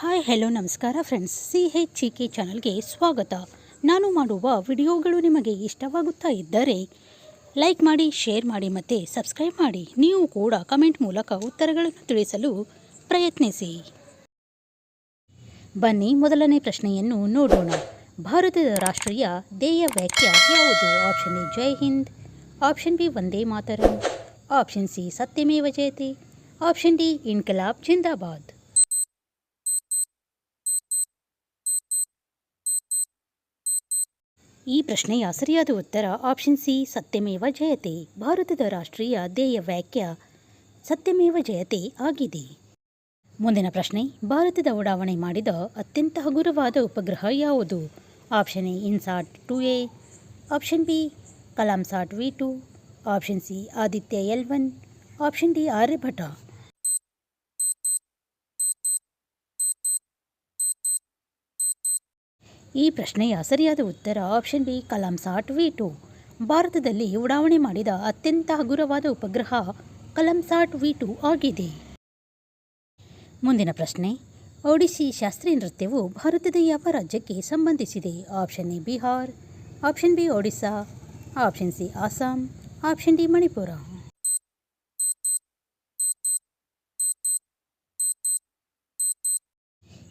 Hi, hello, ನಮಸ್ಕಾರ friends C H ಚಿ K ಚಾನಲ್ಗೆ ಸ್ವಾಗತ. ನಾನು ಮಾಡುವ ವಿಡಿಯೋಗಳು ನಿಮಗೆ ಇಷ್ಟವಾಗುತ್ತಾ ಇದ್ದರೆ ಲೈಕ್ ಮಾಡಿ ಶೇರ್ ಮಾಡಿ ಮತ್ತು ಸಬ್ಸ್ಕ್ರೈಬ್ ಮಾಡಿ. ನೀವು ಕೂಡ ಕಮೆಂಟ್ ಮೂಲಕ ಉತ್ತರಗಳನ್ನು ತಿಳಿಸಲು ಪ್ರಯತ್ನಿಸಿ. ಬನ್ನಿ, ಮೊದಲನೇ ಪ್ರಶ್ನೆಯನ್ನು ನೋಡೋಣ. ಭಾರತದ ರಾಷ್ಟ್ರೀಯ ಧ್ಯೇಯ ವಾಕ್ಯ ಯಾವುದು? ಆಪ್ಷನ್ ಎ, ಜೈ Hind. Option B, Vande Mataram. Option C, ಸತ್ಯಮೇವ ಜಯತೆ. ಆಪ್ಷನ್ ಡಿ, ಇನ್ಕಲಾಬ್, ಜಿಂದಾಬಾದ್. ಈ ಪ್ರಶ್ನೆಯ ಸರಿಯಾದ ಉತ್ತರ ಆಪ್ಷನ್ ಸಿ ಸತ್ಯಮೇವ ಜಯತೆ. ಭಾರತದ ರಾಷ್ಟ್ರೀಯ ಧ್ಯೇಯ ವ್ಯಾಖ್ಯ, ಸತ್ಯಮೇವ ಜಯತೆ ಆಗಿದೆ. ಮುಂದಿನ ಪ್ರಶ್ನೆ, ಭಾರತದ ಉಡಾವಣೆ ಮಾಡಿದ ಅತ್ಯಂತ ಹಗುರವಾದ ಉಪಗ್ರಹ ಯಾವುದು? Option A INSAT two A. Option B Kalamsat V two. Option C Aditya L one. Option D Aryabhata. ಈ ಪ್ರಶ್ನೆಯ ಸರಿಯಾದ ಉತ್ತರ option B Kalamsat V two ಭಾರತದಲ್ಲಿ ಉಡಾವಣೆ ಮಾಡಿದ ಅತ್ಯಂತ ಹಗುರವಾದ ಉಪಗ್ರಹ ಕಲಾಂಸಾಟ್ ವಿ ಟು ಆಗಿದೆ. ಮುಂದಿನ ಪ್ರಶ್ನೆ ಒಡಿಸ್ಸಿ ಶಾಸ್ತ್ರೀಯ ನೃತ್ಯವು ಭಾರತದ ಯಾವ ರಾಜ್ಯಕ್ಕೆ ಸಂಬಂಧಿಸಿದೆ? Option A Bihar. Option B Odisha. Option C Assam option D Manipur.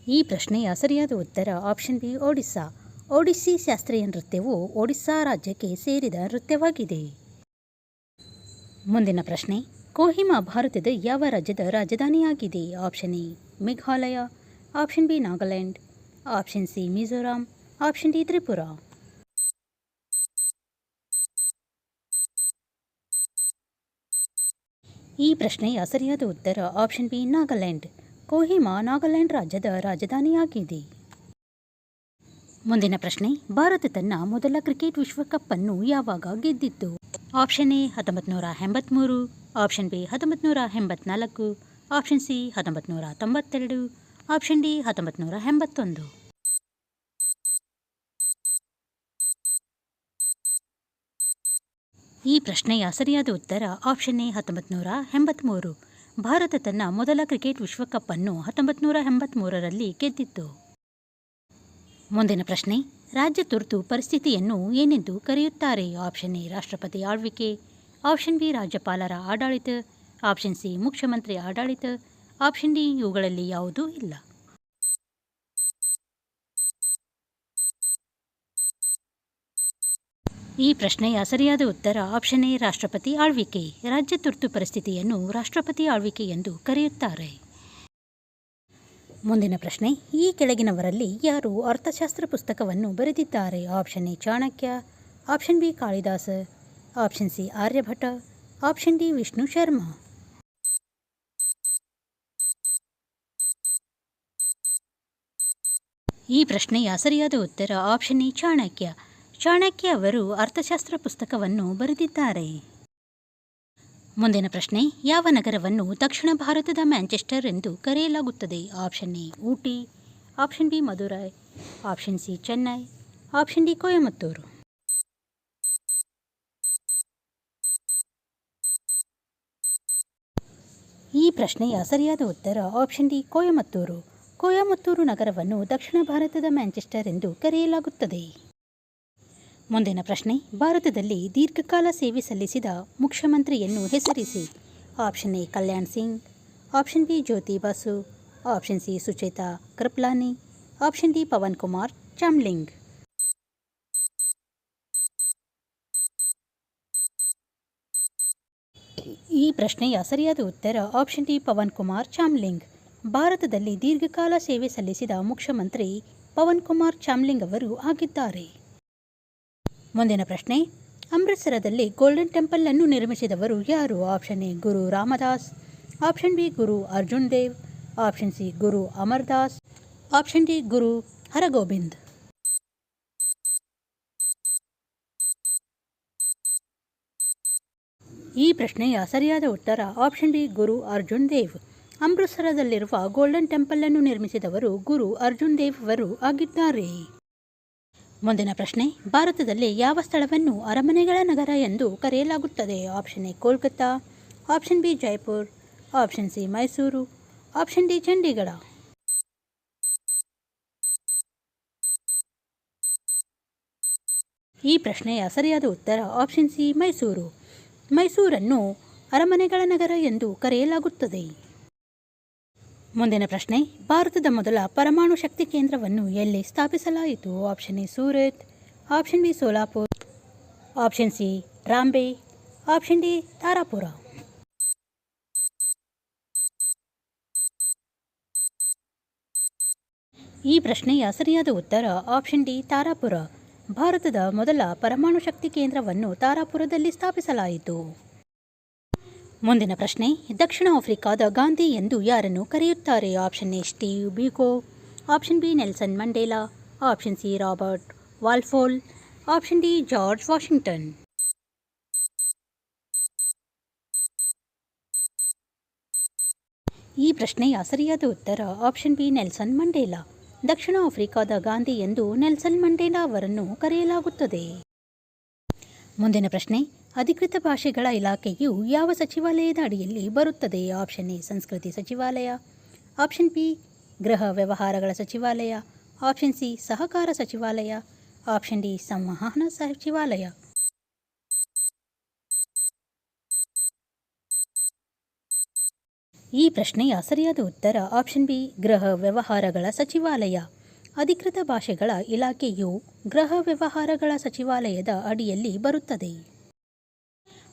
ಈ ಪ್ರಶ್ನೆಯ ಸರಿಯಾದ ಉತ್ತರ ಆಪ್ಷನ್ ಬಿ ಒಡಿಸ್ಸಾ ಒಡಿಸ್ಸಿ ಶಾಸ್ತ್ರೀಯ ನೃತ್ಯವು ಒಡಿಸ್ಸಾ ರಾಜ್ಯಕ್ಕೆ ಸೇರಿದ ನೃತ್ಯವಾಗಿದೆ. ಮುಂದಿನ ಪ್ರಶ್ನೆ ಕೋಹಿಮಾ ಭಾರತದ ಯಾವ ರಾಜ್ಯದ ರಾಜಧಾನಿಯಾಗಿದೆ? Option A Meghalaya option B Nagaland option C Mizoram option D Tripura ಈ ಪ್ರಶ್ನೆಯ ಸರಿಯಾದ ಉತ್ತರ ಆಪ್ಷನ್ ಬಿ ನಾಗಾಲ್ಯಾಂಡ್ ಕೋಹಿಮಾ ನಾಗಾಲ್ಯಾಂಡ್ ರಾಜ್ಯದ ರಾಜಧಾನಿಯಾಗಿದೆ. ಮುಂದಿನ ಪ್ರಶ್ನೆ, ಭಾರತ ತನ್ನ ಮೊದಲ ಕ್ರಿಕೆಟ್ ವಿಶ್ವಕಪ್ ಅನ್ನು ಯಾವಾಗ ಗೆದ್ದಿತ್ತು? ಆಪ್ಷನ್ ಎ ಹತ್ತೊಂಬತ್ತು ನೂರ ಎಂಬತ್ತ್ಮೂರು ಆಪ್ಷನ್ ಬಿ ಹತ್ತೊಂಬತ್ತು ನೂರ ಎಂಬತ್ನಾಲ್ಕು, ಆಪ್ಷನ್ ಸಿ ಹತ್ತೊಂಬತ್ತು ನೂರ ತೊಂಬತ್ತೆರಡು, ಆಪ್ಷನ್ ಡಿ ಹತ್ತೊಂಬತ್ತು ನೂರ ಎಂಬತ್ತೊಂದು. ಈ ಪ್ರಶ್ನೆಯ ಸರಿಯಾದ ಉತ್ತರ ಆಪ್ಷನ್ ಎ ಹತ್ತೊಂಬತ್ತು ನೂರ ಎಂಬತ್ತ್ಮೂರು ಭಾರತ ತನ್ನ ಮೊದಲ ಕ್ರಿಕೆಟ್ ವಿಶ್ವಕಪ್ ಅನ್ನು ಹತ್ತೊಂಬತ್ತು ನೂರ ಎಂಬತ್ತ್ಮೂರರಲ್ಲಿ ಗೆದ್ದಿತ್ತು. ಮುಂದಿನ ಪ್ರಶ್ನೆ, ರಾಜ್ಯ ತುರ್ತು ಪರಿಸ್ಥಿತಿಯನ್ನು ಏನೆಂದು ಕರೆಯುತ್ತಾರೆ? ಆಪ್ಷನ್ ಎ, ರಾಷ್ಟ್ರಪತಿ ಆಳ್ವಿಕೆ. ಆಪ್ಷನ್ ಬಿ, ರಾಜ್ಯಪಾಲರ ಆಡಳಿತ. ಆಪ್ಷನ್ ಸಿ, ಮುಖ್ಯಮಂತ್ರಿ ಆಡಳಿತ. ಆಪ್ಷನ್ ಡಿ, ಇವುಗಳಲ್ಲಿ ಯಾವುದೂ ಇಲ್ಲ. ಈ ಪ್ರಶ್ನೆಯ ಸರಿಯಾದ ಉತ್ತರ ಆಪ್ಷನ್ ಎ, ರಾಷ್ಟ್ರಪತಿ ಆಳ್ವಿಕೆ. ರಾಜ್ಯ ತುರ್ತು ಪರಿಸ್ಥಿತಿಯನ್ನು ರಾಷ್ಟ್ರಪತಿ ಆಳ್ವಿಕೆ ಎಂದು ಕರೆಯುತ್ತಾರೆ. ಮುಂದಿನ ಪ್ರಶ್ನೆ, ಈ ಕೆಳಗಿನವರಲ್ಲಿ ಯಾರು ಅರ್ಥಶಾಸ್ತ್ರ ಪುಸ್ತಕವನ್ನು ಬರೆದಿದ್ದಾರೆ? Option A, Chanakya. Option B, Kalidasa. Option C, Aryabhata. Option D, Vishnu Sharma. ಈ ಪ್ರಶ್ನೆಯ ಸರಿಯಾದ ಉತ್ತರ ಆಪ್ಷನ್ ಎ, ಚಾಣಕ್ಯ. ಚಾಣಕ್ಯ ಅವರು ಅರ್ಥಶಾಸ್ತ್ರ ಪುಸ್ತಕವನ್ನು ಬರೆದಿದ್ದಾರೆ. ಮುಂದಿನ ಪ್ರಶ್ನೆ, ಯಾವ ನಗರವನ್ನು ದಕ್ಷಿಣ ಭಾರತದ ಮ್ಯಾಂಚೆಸ್ಟರ್ ಎಂದು ಕರೆಯಲಾಗುತ್ತದೆ? Option A, Ooty. Option B Madurai option C, Chennai. Option D, Coimbatore. ಈ ಪ್ರಶ್ನೆಯ ಸರಿಯಾದ ಉತ್ತರ ಆಪ್ಷನ್ ಡಿ, ಕೊಯಮತ್ತೂರು. ಕೊಯಮತ್ತೂರು ನಗರವನ್ನು ದಕ್ಷಿಣ ಭಾರತದ ಮ್ಯಾಂಚೆಸ್ಟರ್ ಎಂದು ಕರೆಯಲಾಗುತ್ತದೆ. ಮುಂದಿನ ಪ್ರಶ್ನೆ. ಭಾರತದಲ್ಲಿ ದೀರ್ಘಕಾಲ ಸೇವೆ ಸಲ್ಲಿಸಿದ ಮುಖ್ಯಮಂತ್ರಿಯನ್ನು ಹೆಸರಿಸಿ. Option A, Kalyan Singh. Option B, Jyoti Basu. Option C, Sucheta Kripalani. Option D, Pawan Kumar Chamling. ಈ ಪ್ರಶ್ನೆಯ ಸರಿಯಾದ ಉತ್ತರ ಆಪ್ಷನ್ ಡಿ, ಪವನ್ ಕುಮಾರ್ ಚಾಮ್ಲಿಂಗ್. ಭಾರತದಲ್ಲಿ ದೀರ್ಘಕಾಲ ಸೇವೆ ಸಲ್ಲಿಸಿದ ಮುಖ್ಯಮಂತ್ರಿ ಪವನ್ ಕುಮಾರ್ ಚಾಮ್ಲಿಂಗ್ ಅವರು ಆಗಿದ್ದಾರೆ. ಮುಂದಿನ ಪ್ರಶ್ನೆ. ಅಮೃತ್ಸರದಲ್ಲಿ ಗೋಲ್ಡನ್ ಟೆಂಪಲ್ ಅನ್ನು ನಿರ್ಮಿಸಿದವರು ಯಾರು? Option A Guru Ramdas. Option B Guru Arjun Dev. Option C Guru Amardas. Option D Guru Hargobind. ಈ ಪ್ರಶ್ನೆಯ ಸರಿಯಾದ ಉತ್ತರ ಆಪ್ಷನ್ ಡಿ ಗುರು ಅರ್ಜುನ್ ದೇವ್. ಅಮೃತ್ಸರದಲ್ಲಿರುವ ಗೋಲ್ಡನ್ ಟೆಂಪಲ್ ಅನ್ನು ನಿರ್ಮಿಸಿದವರು ಗುರು ಅರ್ಜುನ್ ದೇವ್ ಅವರು ಆಗಿದ್ದಾರೆ. ಮುಂದಿನ ಪ್ರಶ್ನೆ, ಭಾರತದಲ್ಲಿ ಯಾವ ಸ್ಥಳವನ್ನು ಅರಮನೆಗಳ ನಗರ ಎಂದು ಕರೆಯಲಾಗುತ್ತದೆ? Option A, Kolkata, option B, Jaipur, option C, Mysuru, option D, Chandigarh. ಈ ಪ್ರಶ್ನೆಯ ಸರಿಯಾದ ಉತ್ತರ ಆಪ್ಷನ್ ಸಿ, ಮೈಸೂರು. ಮೈಸೂರನ್ನು ಅರಮನೆಗಳ ನಗರ ಎಂದು ಕರೆಯಲಾಗುತ್ತದೆ. ಮುಂದಿನ ಪ್ರಶ್ನೆ, ಭಾರತದ ಮೊದಲ ಪರಮಾಣು ಶಕ್ತಿ ಕೇಂದ್ರವನ್ನು ಎಲ್ಲಿ ಸ್ಥಾಪಿಸಲಾಯಿತು? Option A, Surat, option B, Solapur, option C, Trombay, option D, Tarapur. ಈ ಪ್ರಶ್ನೆಯ ಸರಿಯಾದ ಉತ್ತರ ಆಪ್ಷನ್ ಡಿ, ತಾರಾಪುರ. ಭಾರತದ ಮೊದಲ ಪರಮಾಣು ಶಕ್ತಿ ಕೇಂದ್ರವನ್ನು ತಾರಾಪುರದಲ್ಲಿ ಸ್ಥಾಪಿಸಲಾಯಿತು. ಮುಂದಿನ ಪ್ರಶ್ನೆ, ದಕ್ಷಿಣ ಆಫ್ರಿಕಾದ ಗಾಂಧಿ ಎಂದು ಯಾರನ್ನು ಕರೆಯುತ್ತಾರೆ? Option A, Steve Biko option B, Nelson Mandela. Option C, Robert Walpole. Option D, George Washington. ಈ ಪ್ರಶ್ನೆಯ ಸರಿಯಾದ ಉತ್ತರ ಆಪ್ಷನ್ ಬಿ, ನೆಲ್ಸನ್ ಮಂಡೇಲಾ. ದಕ್ಷಿಣ ಆಫ್ರಿಕಾದ ಗಾಂಧಿ ಎಂದು ನೆಲ್ಸನ್ ಮಂಡೇಲಾ ಅವರನ್ನು ಕರೆಯಲಾಗುತ್ತದೆ. ಮುಂದಿನ ಪ್ರಶ್ನೆ ಅಧಿಕೃತ ಭಾಷೆಗಳ ಇಲಾಖೆಯು ಯಾವ ಸಚಿವಾಲಯದ ಅಡಿಯಲ್ಲಿ ಬರುತ್ತದೆ? ಆಪ್ಷನ್ ಎ, ಸಂಸ್ಕೃತಿ ಸಚಿವಾಲಯ. ಆಪ್ಷನ್ ಬಿ, ಗೃಹ ವ್ಯವಹಾರಗಳ ಸಚಿವಾಲಯ. ಆಪ್ಷನ್ ಸಿ, ಸಹಕಾರ ಸಚಿವಾಲಯ. ಆಪ್ಷನ್ ಡಿ, ಸಂವಹನ ಸಚಿವಾಲಯ. ಈ ಪ್ರಶ್ನೆಯ ಸರಿಯಾದ ಉತ್ತರ ಆಪ್ಷನ್ ಬಿ, ಗೃಹ ವ್ಯವಹಾರಗಳ ಸಚಿವಾಲಯ. ಅಧಿಕೃತ ಭಾಷೆಗಳ ಇಲಾಖೆಯು ಗೃಹ ವ್ಯವಹಾರಗಳ ಸಚಿವಾಲಯದ ಅಡಿಯಲ್ಲಿ ಬರುತ್ತದೆ.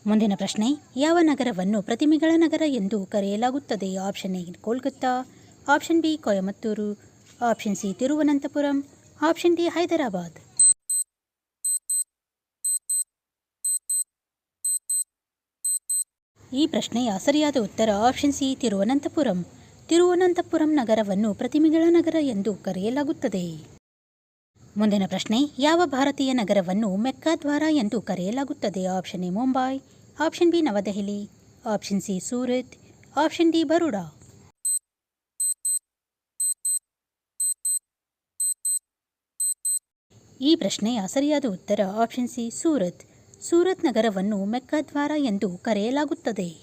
ಮುಂದಿನ ಪ್ರಶ್ನೆ, ಯಾವ ನಗರವನ್ನು ಪ್ರತಿಮೆಗಳ ನಗರ ಎಂದು ಕರೆಯಲಾಗುತ್ತದೆ? Option A, Kolkata. Option B, Coimbatore. Option C, Thiruvananthapuram. Option D, Hyderabad. ಈ ಪ್ರಶ್ನೆಯ ಸರಿಯಾದ ಉತ್ತರ ಆಪ್ಷನ್ ಸಿ, ತಿರುವನಂತಪುರಂ. ತಿರುವನಂತಪುರಂ ನಗರವನ್ನು ಪ್ರತಿಮೆಗಳ ನಗರ ಎಂದು ಕರೆಯಲಾಗುತ್ತದೆ. ಮುಂದಿನ ಪ್ರಶ್ನೆ, ಯಾವ ಭಾರತೀಯ ನಗರವನ್ನು ಮೆಕ್ಕಾದ್ವಾರ ಎಂದು ಕರೆಯಲಾಗುತ್ತದೆ? Option A, Mumbai, option B, Navadehali, option C, Surat, option D, Baroda. ಈ ಪ್ರಶ್ನೆಯ ಸರಿಯಾದ ಉತ್ತರ ಆಪ್ಷನ್ ಸಿ, ಸೂರತ್. ಸೂರತ್ ನಗರವನ್ನು ಮೆಕ್ಕಾದ್ವಾರ ಎಂದು ಕರೆಯಲಾಗುತ್ತದೆ.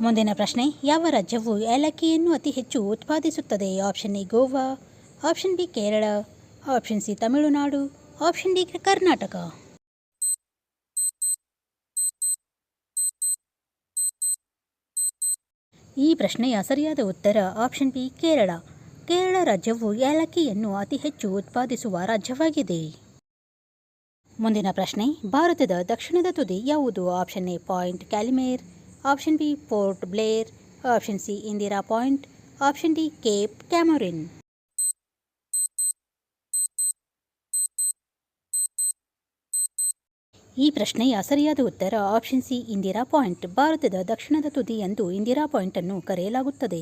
ಮುಂದಿನ ಪ್ರಶ್ನೆ, ಯಾವ ರಾಜ್ಯವು ಏಲಕ್ಕಿಯನ್ನು ಅತಿ ಹೆಚ್ಚು ಉತ್ಪಾದಿಸುತ್ತದೆ? Option A, Goa, option B, Kerala. Option C Tamil Nadu option D Karnataka ಈ ಪ್ರಶ್ನೆಯ ಸರಿಯಾದ ಉತ್ತರ ಆಪ್ಷನ್ ಬಿ ಕೇರಳ ಕೇರಳ ರಾಜ್ಯವು ಏಲಕ್ಕಿಯನ್ನು ಅತಿ ಹೆಚ್ಚು ಉತ್ಪಾದಿಸುವ ರಾಜ್ಯವಾಗಿದೆ. ಮುಂದಿನ ಪ್ರಶ್ನೆ, ಭಾರತದ ದಕ್ಷಿಣದ ತುದಿ ಯಾವುದು? Option A Point Calimere option B Port Blair option C Indira Point option D Cape Comorin ಈ ಪ್ರಶ್ನೆಯ ಸರಿಯಾದ ಉತ್ತರ ಆಪ್ಷನ್ ಸಿ ಇಂದಿರಾ ಪಾಯಿಂಟ್ ಭಾರತದ ದಕ್ಷಿಣದ ತುದಿ ಎಂದು ಇಂದಿರಾ ಪಾಯಿಂಟ್ ಅನ್ನು ಕರೆಯಲಾಗುತ್ತದೆ.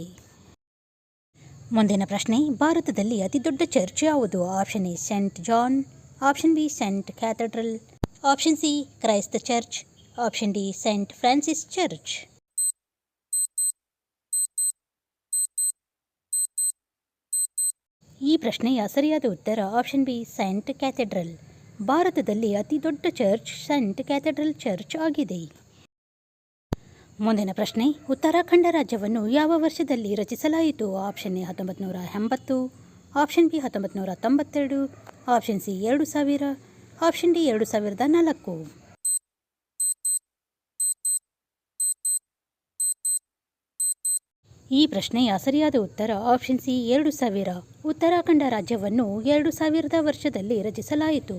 ಮುಂದಿನ ಪ್ರಶ್ನೆ, ಭಾರತದಲ್ಲಿ ಅತಿದೊಡ್ಡ ಚರ್ಚ್ ಯಾವುದು? Option A Saint John option B Saint Cathedral option C ಕ್ರೈಸ್ತ church option D Saint Francis church ಈ ಪ್ರಶ್ನೆಯ ಸರಿಯಾದ ಉತ್ತರ ಆಪ್ಷನ್ ಬಿ ಸೆಂಟ್ ಕ್ಯಾಥೆಡ್ರಲ್ ಭಾರತದಲ್ಲಿ ಅತಿ ದೊಡ್ಡ ಚರ್ಚ್ ಸೆಂಟ್ ಕ್ಯಾಥೆಡ್ರಲ್ ಚರ್ಚ್ ಆಗಿದೆ. ಮುಂದಿನ ಪ್ರಶ್ನೆ, ಉತ್ತರಾಖಂಡ ರಾಜ್ಯವನ್ನು ಯಾವ ವರ್ಷದಲ್ಲಿ ರಚಿಸಲಾಯಿತು? ಆಪ್ಷನ್ ಎ ಹತ್ತೊಂಬತ್ತು ನೂರ ಎಂಬತ್ತು, ಆಪ್ಷನ್ ಬಿ ಹತ್ತೊಂಬತ್ತು ತೊಂಬತ್ತೆರಡು, ಆಪ್ಷನ್ ಸಿ ಎರಡು ಸಾವಿರ, ಆಪ್ಷನ್ ಡಿ ಎರಡು ಸಾವಿರದ ನಾಲ್ಕು. ಈ ಪ್ರಶ್ನೆಯ ಸರಿಯಾದ ಉತ್ತರ ಆಪ್ಷನ್ ಸಿ ಎರಡು ಸಾವಿರ, ಉತ್ತರಾಖಂಡ ರಾಜ್ಯವನ್ನು ಎರಡು ಸಾವಿರದ ವರ್ಷದಲ್ಲಿ ರಚಿಸಲಾಯಿತು.